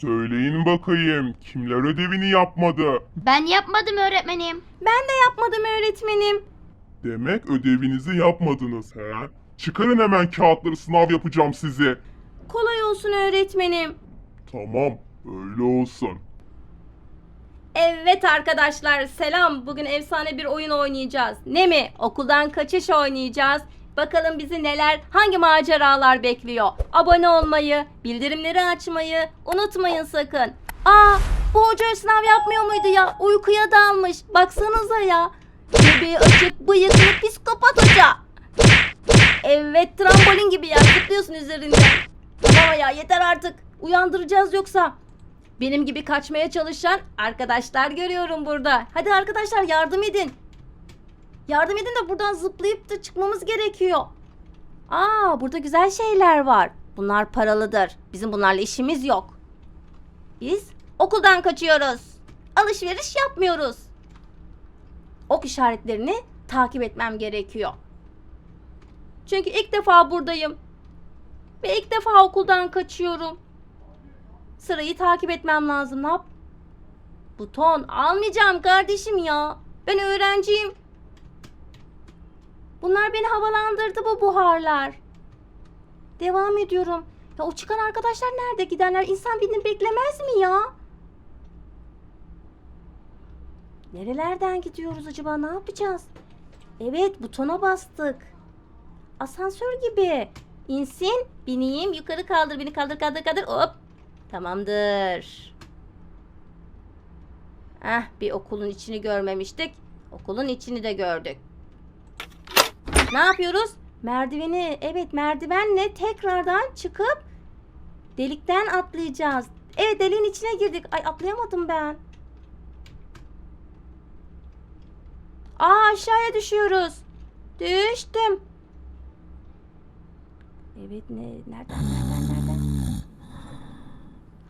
Söyleyin bakayım kimler ödevini yapmadı? Ben yapmadım öğretmenim. Ben de yapmadım öğretmenim. Demek ödevinizi yapmadınız he? Çıkarın hemen kağıtları sınav yapacağım size. Kolay olsun öğretmenim. Tamam öyle olsun. Evet arkadaşlar selam. Bugün efsane bir oyun oynayacağız. Ne mi? Okuldan kaçış oynayacağız. Bakalım bizi neler, hangi maceralar bekliyor. Abone olmayı, bildirimleri açmayı unutmayın sakın. Aa, bu hoca sınav yapmıyor muydu ya? Uykuya dalmış. Baksanıza ya. Göbeği açık, bıyıklı psikopat hoca. Evet, trambolin gibi ya. Zıplıyorsun üzerinde. Tamam ya yeter artık. Uyandıracağız yoksa. Benim gibi kaçmaya çalışan arkadaşlar görüyorum burada. Hadi arkadaşlar yardım edin. Yardım edin de buradan zıplayıp da çıkmamız gerekiyor. Aa burada güzel şeyler var. Bunlar paralıdır. Bizim bunlarla işimiz yok. Biz okuldan kaçıyoruz. Alışveriş yapmıyoruz. Ok işaretlerini takip etmem gerekiyor. Çünkü ilk defa buradayım. Ve ilk defa okuldan kaçıyorum. Sırayı takip etmem lazım. Ne yap? Buton almayacağım kardeşim ya. Ben öğrenciyim. Bunlar beni havalandırdı bu buharlar. Devam ediyorum. Ya o çıkan arkadaşlar nerede gidenler? İnsan birini beklemez mi ya? Nerelerden gidiyoruz acaba? Ne yapacağız? Evet butona bastık. Asansör gibi. İnsin, bineyim, yukarı kaldır, beni kaldır, kaldır, kaldır. Hop. Tamamdır. Heh, bir okulun içini görmemiştik. Okulun içini de gördük. Ne yapıyoruz? Merdiveni, evet merdivenle tekrardan çıkıp delikten atlayacağız. Evet deliğin içine girdik. Ay atlayamadım ben. Aa aşağıya düşüyoruz. Düştüm. Evet ne nereden nereden nereden?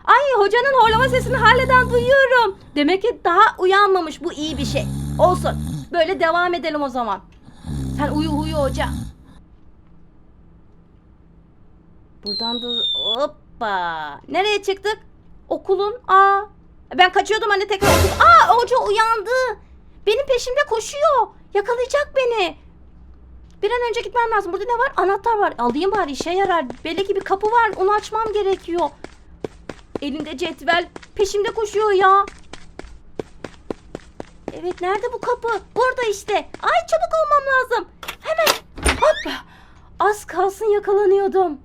Ay hocanın horlama sesini halleden duyuyorum. Demek ki daha uyanmamış. Bu iyi bir şey. Olsun. Böyle devam edelim o zaman. Sen uyu uyu hoca. Buradan da hoppa. Nereye çıktık? Okulun. Aa. Ben kaçıyordum anne tekrar okul. Aa hoca uyandı. Benim peşimde koşuyor. Yakalayacak beni. Bir an önce gitmem lazım. Burada ne var? Anahtar var. Alayım bari işe yarar. Belli ki bir kapı var. Onu açmam gerekiyor. Elinde cetvel. Peşimde koşuyor ya. Evet nerede bu kapı? Burada işte. Ay çabuk olmam lazım. Hemen. Hop. Az kalsın yakalanıyordum.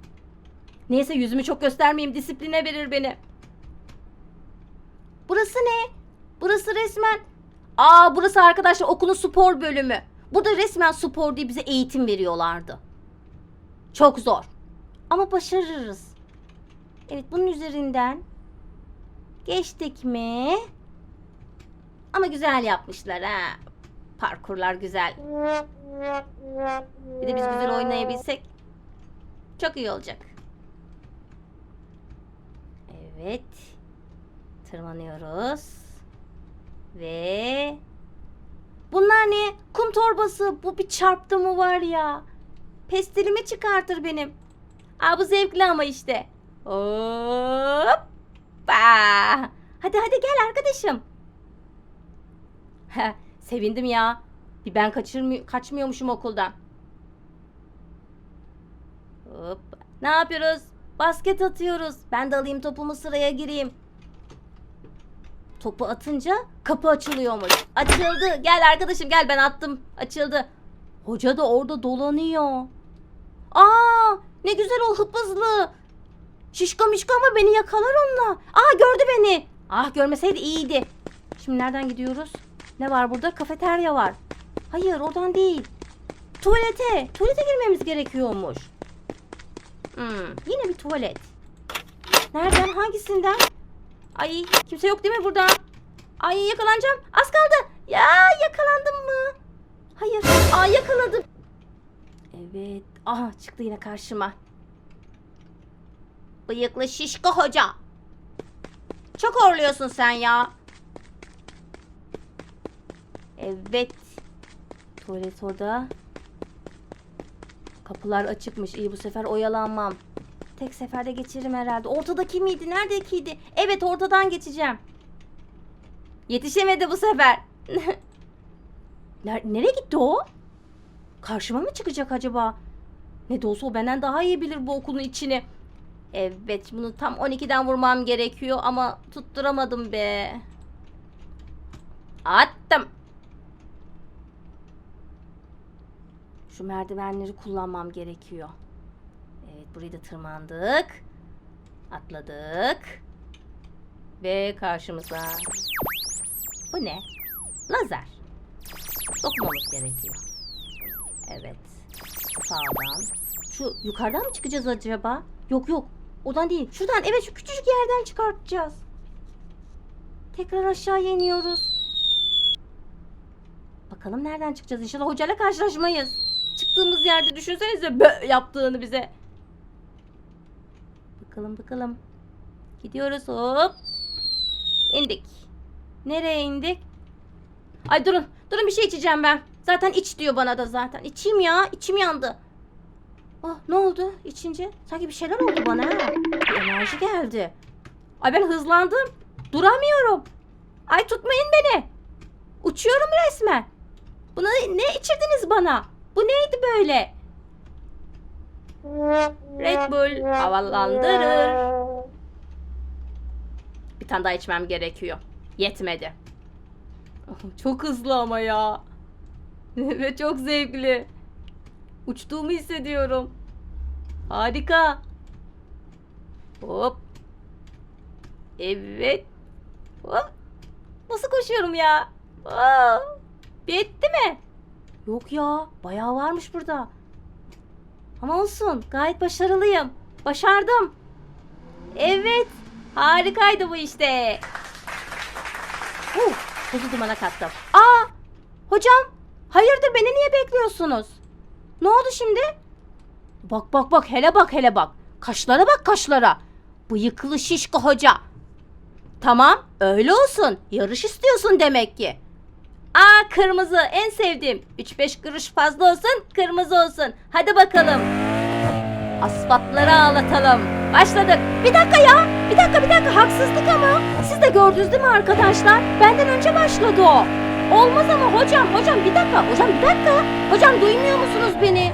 Neyse yüzümü çok göstermeyeyim. Disipline verir beni. Burası ne? Burası resmen. Aa burası arkadaşlar okulun spor bölümü. Burada resmen spor diye bize eğitim veriyorlardı. Çok zor. Ama başarırız. Evet bunun üzerinden geçtik mi? Ama güzel yapmışlar ha. Parkurlar güzel. Bir de biz güzel oynayabilsek çok iyi olacak. Evet. Tırmanıyoruz. Ve Bunlar ne? Kum torbası. Bu bir çarptı mı var ya. Pestilimi çıkartır benim. Aa bu zevkli ama işte. Hoppa. Hadi hadi gel arkadaşım. Sevindim ya. Bir ben kaçırmıyor, kaçmıyormuşum okuldan. Hop. Ne yapıyoruz? Basket atıyoruz. Ben de alayım topumu sıraya gireyim. Topu atınca kapı açılıyormuş. Açıldı. Gel arkadaşım gel ben attım. Açıldı. Hoca da orada dolanıyor. Aa ne güzel o hıp hızlı. Şişko mişko ama beni yakalar onunla. Aa gördü beni. Ah görmeseydi iyiydi. Şimdi nereden gidiyoruz? Ne var burada? Kafeterya var. Hayır oradan değil. Tuvalete. Tuvalete girmemiz gerekiyormuş. Hmm, yine bir tuvalet. Nereden? Hangisinden? Ay kimse yok değil mi burada? Ay yakalanacağım. Az kaldı. Ya yakalandım mı? Hayır. Aa yakaladım. Evet. Aha çıktı yine karşıma. Bıyıklı şişko hoca. Çok horluyorsun sen ya. Evet. Tuvalet orada. Kapılar açıkmış. İyi bu sefer oyalanmam. Tek seferde geçiririm herhalde. Ortadaki miydi? Neredekiydi? Evet ortadan geçeceğim. Yetişemedi bu sefer. Ner- Nereye gitti o? Karşıma mı çıkacak acaba? Ne de olsa o benden daha iyi bilir bu okulun içini. Evet bunu tam 12'den vurmam gerekiyor ama tutturamadım be. Attım. Şu merdivenleri kullanmam gerekiyor. Evet burayı da tırmandık. Atladık. Ve karşımıza. Bu ne? Lazer. Dokunmamız gerekiyor. Evet. Sağdan. Şu yukarıdan mı çıkacağız acaba? Yok yok. Odan değil. Şuradan evet şu küçücük yerden çıkartacağız. Tekrar aşağıya iniyoruz. Bakalım nereden çıkacağız? İnşallah hocayla karşılaşmayız. Çıktığımız yerde düşünsenize bö yaptığını bize. Bakalım bakalım. Gidiyoruz hop. İndik. Nereye indik? Ay durun. Durun bir şey içeceğim ben. Zaten iç diyor bana da zaten. İçeyim ya. içim yandı. Ah ne oldu içince? Sanki bir şeyler oldu bana. Bir enerji geldi. Ay ben hızlandım. Duramıyorum. Ay tutmayın beni. Uçuyorum resmen. Buna ne içirdiniz bana? Bu neydi böyle? Red Bull havalandırır. Bir tane daha içmem gerekiyor. Yetmedi. Oh, Çok hızlı ama ya. Ve çok zevkli. Uçtuğumu hissediyorum. Harika. Hop. Evet. Hop. Nasıl koşuyorum ya? Aa, bitti mi? Yok ya. Bayağı varmış burada. Ama olsun. Gayet başarılıyım. Başardım. Evet. Harikaydı bu işte. Uh, buzu dumana kattım. Aa! Hocam. Hayırdır beni niye bekliyorsunuz? Ne oldu şimdi? Bak bak bak hele bak hele bak. Kaşlara bak kaşlara. Bıyıklı şişko hoca. Tamam öyle olsun. Yarış istiyorsun demek ki. Aa kırmızı en sevdiğim. 3-5 kuruş fazla olsun kırmızı olsun. Hadi bakalım. Asfaltları ağlatalım. Başladık. Bir dakika ya. Bir dakika bir dakika haksızlık ama. Siz de gördünüz değil mi arkadaşlar? Benden önce başladı o. Olmaz ama hocam hocam bir dakika. Hocam bir dakika. Hocam duymuyor musunuz beni?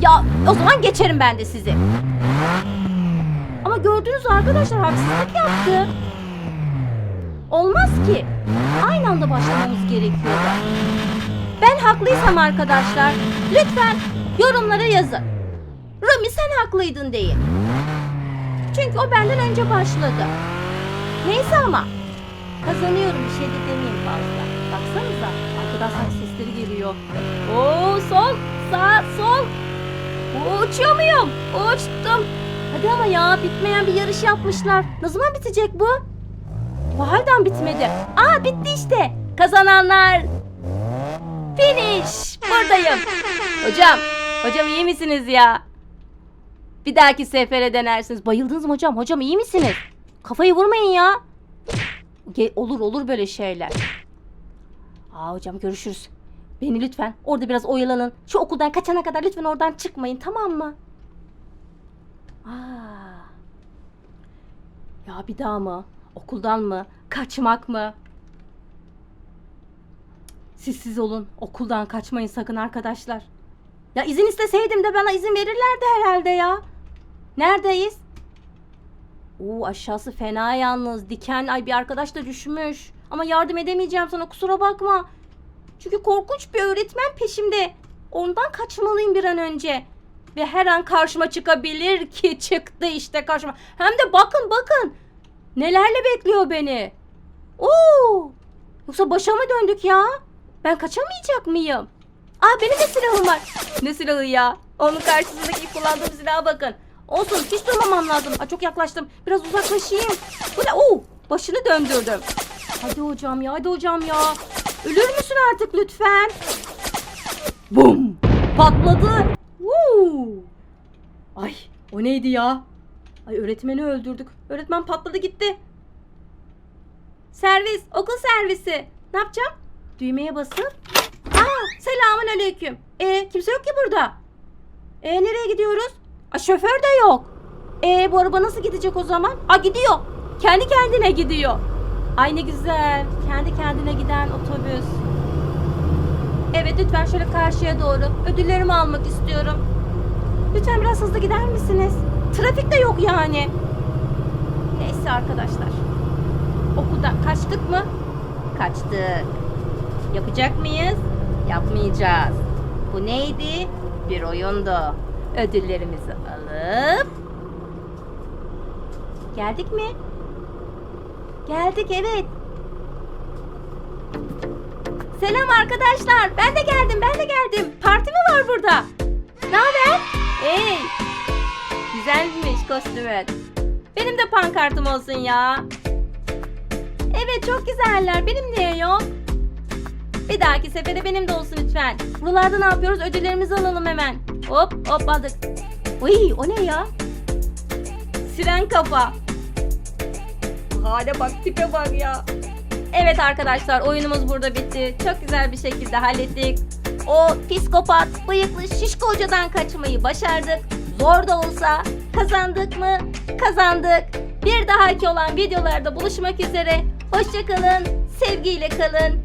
Ya o zaman geçerim ben de sizi. Ama gördünüz arkadaşlar haksızlık yaptı. Olmaz ki. Aynı anda başlamamız gerekiyor. Ben haklıysam arkadaşlar lütfen yorumlara yazın. Rami sen haklıydın deyin. Çünkü o benden önce başladı. Neyse ama kazanıyorum bir şey de demeyeyim fazla. Baksanıza arkadan saç sesleri geliyor. Oo sol sağ sol. Uçuyor muyum? Uçtum. Hadi ama ya bitmeyen bir yarış yapmışlar. Ne zaman bitecek bu? Bu halden bitmedi. Aa bitti işte. Kazananlar. Finish. Buradayım. Hocam. Hocam iyi misiniz ya? Bir dahaki sefere denersiniz. Bayıldınız mı hocam? Hocam iyi misiniz? Kafayı vurmayın ya. Ge- olur olur böyle şeyler. Aa hocam görüşürüz. Beni lütfen orada biraz oyalanın. Şu okuldan kaçana kadar lütfen oradan çıkmayın tamam mı? Aa. Ya bir daha mı? Okuldan mı? Kaçmak mı? Siz siz olun. Okuldan kaçmayın sakın arkadaşlar. Ya izin isteseydim de bana izin verirlerdi herhalde ya. Neredeyiz? Oo aşağısı fena yalnız. Diken ay bir arkadaş da düşmüş. Ama yardım edemeyeceğim sana kusura bakma. Çünkü korkunç bir öğretmen peşimde. Ondan kaçmalıyım bir an önce. Ve her an karşıma çıkabilir ki çıktı işte karşıma. Hem de bakın bakın. Nelerle bekliyor beni. Oo! Yoksa başa mı döndük ya? Ben kaçamayacak mıyım? Aa benim de silahım var. Ne silahı ya? Onun karşısındaki kullandığım silaha bakın. Olsun hiç durmamam lazım. Aa, çok yaklaştım. Biraz uzaklaşayım. Bu ne? Oo, başını döndürdüm. Hadi hocam ya hadi hocam ya. Ölür müsün artık lütfen? Bum. Patladı. Woo. Ay o neydi ya? Ay öğretmeni öldürdük. Öğretmen patladı gitti. Servis, okul servisi. Ne yapacağım? Düğmeye basıp. Aa, selamun aleyküm. E, kimse yok ki burada. E, nereye gidiyoruz? Aa, şoför de yok. Ee bu araba nasıl gidecek o zaman? Aa gidiyor. Kendi kendine gidiyor. Ay ne güzel. Kendi kendine giden otobüs. Evet lütfen şöyle karşıya doğru. Ödüllerimi almak istiyorum. Lütfen biraz hızlı gider misiniz? Trafik de yok yani. Neyse arkadaşlar. Okuldan kaçtık mı? Kaçtık. Yapacak mıyız? Yapmayacağız. Bu neydi? Bir oyundu. Ödüllerimizi alıp Geldik mi? Geldik evet. Selam arkadaşlar. Ben de geldim. Pankartım olsun ya. Evet çok güzeller. Benim niye yok? Bir dahaki sefere benim de olsun lütfen. Buralarda ne yapıyoruz? Ödüllerimizi alalım hemen. Hop hop aldık. Uy o ne ya? Siren kafa. Hale bak tipe bak ya. Evet arkadaşlar oyunumuz burada bitti. Çok güzel bir şekilde hallettik. O psikopat, bıyıklı şişko hocadan kaçmayı başardık. Zor da olsa kazandık mı? Kazandık. Bir dahaki olan videolarda buluşmak üzere. Hoşçakalın, sevgiyle kalın.